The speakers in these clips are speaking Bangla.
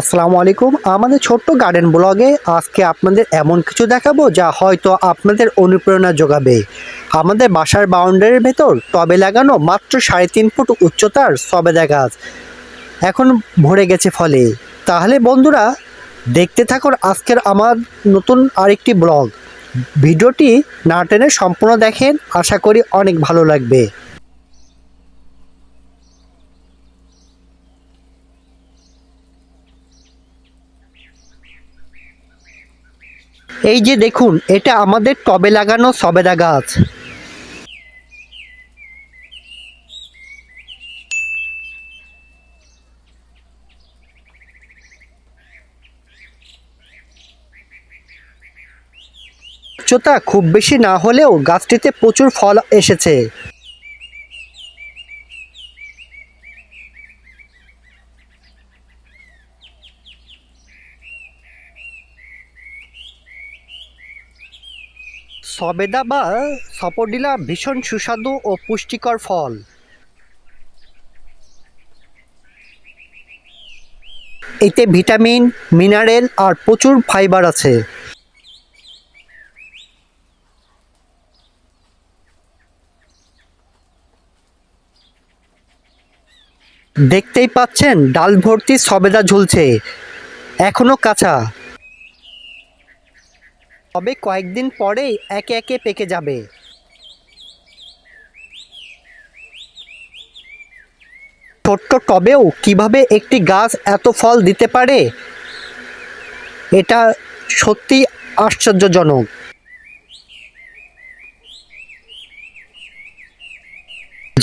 আসসালামু আলাইকুম। আমাদের ছোট্ট গার্ডেন ব্লগে আজকে আপনাদের এমন কিছু দেখাবো যা হয়তো আপনাদের অনুপ্রেরণা যোগাবে। আমাদের বাসার বাউন্ডারির ভেতর টবে লাগানো মাত্র সাড়ে তিন ফুট উচ্চতার সবেদা গাছ এখন ভরে গেছে ফলে। তাহলে বন্ধুরা, দেখতে থাকুন আজকের আমার নতুন আরেকটি ব্লগ। ভিডিওটি না টেনে সম্পূর্ণ দেখেন, আশা করি অনেক ভালো লাগবে। এই যে দেখুন, এটা আমাদের টবে লাগানো সবেদা গাছ। উচ্চতা খুব বেশি না হলেও গাছটিতে প্রচুর ফল এসেছে। সবেদা বা সপডিলা ভীষণ সুস্বাদু ও পুষ্টিকর ফল। এতে ভিটামিন, মিনারেল আর প্রচুর ফাইবার আছে। দেখতেই পাচ্ছেন ডাল ভর্তি সবেদা ঝুলছে। এখনও কাঁচা। তবে কয়েকদিন পরেই একে একে পেকে যাবে। ছোট্ট টবেও কীভাবে একটি গাছ এত ফল দিতে পারে? এটা সত্যি আশ্চর্যজনক।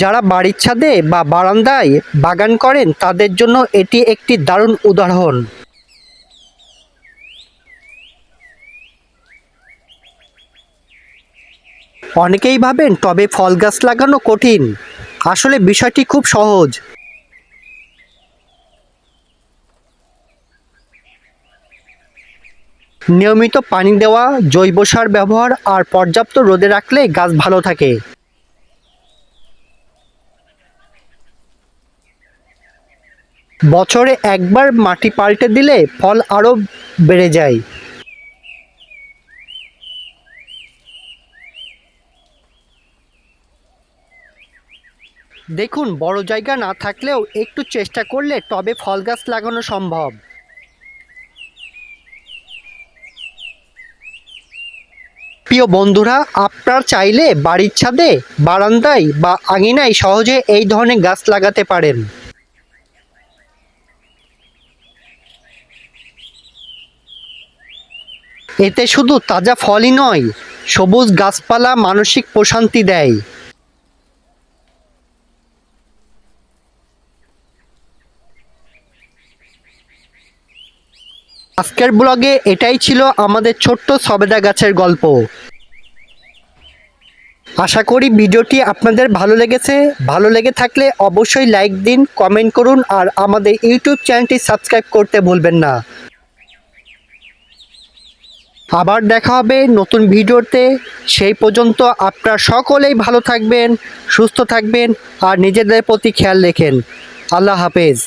যারা বাড়ির ছাদে বা বারান্দায় বাগান করেন, তাদের জন্য এটি একটি দারুণ উদাহরণ। অনেকেই ভাবেন টবে ফল গাছ লাগানো কঠিন। আসলে বিষয়টি খুব সহজ। নিয়মিত পানি দেওয়া, জৈব সার ব্যবহার আর পর্যাপ্ত রোদে রাখলে গাছ ভালো থাকে। বছরে একবার মাটি পাল্টে দিলে ফল আরও বেড়ে যায়। দেখুন, বড় জায়গা না থাকলেও একটু চেষ্টা করলে টবে ফল গাছ লাগানো সম্ভব। প্রিয় বন্ধুরা, আপনার চাইলে বাড়ির ছাদে, বারান্দায় বা আঙিনায় সহজে এই ধরনের গাছ লাগাতে পারেন। এতে শুধু তাজা ফলই নয়, সবুজ গাছপালা মানসিক প্রশান্তি দেয়। আজকের ব্লগে এটাই ছিল আমাদের ছোট্ট সবেদা গাছের গল্প। আশা করি ভিডিওটি আপনাদের ভালো লেগেছে। ভালো লেগে থাকলে অবশ্যই লাইক দিন, কমেন্ট করুন, আর আমাদের ইউটিউব চ্যানেলটি সাবস্ক্রাইব করতে ভুলবেন না। আবার দেখা হবে নতুন ভিডিওতে। সেই পর্যন্ত আপনারা সকলেই ভালো থাকবেন, সুস্থ থাকবেন, আর নিজেদের প্রতি খেয়াল রেখেন। আল্লাহ হাফেজ।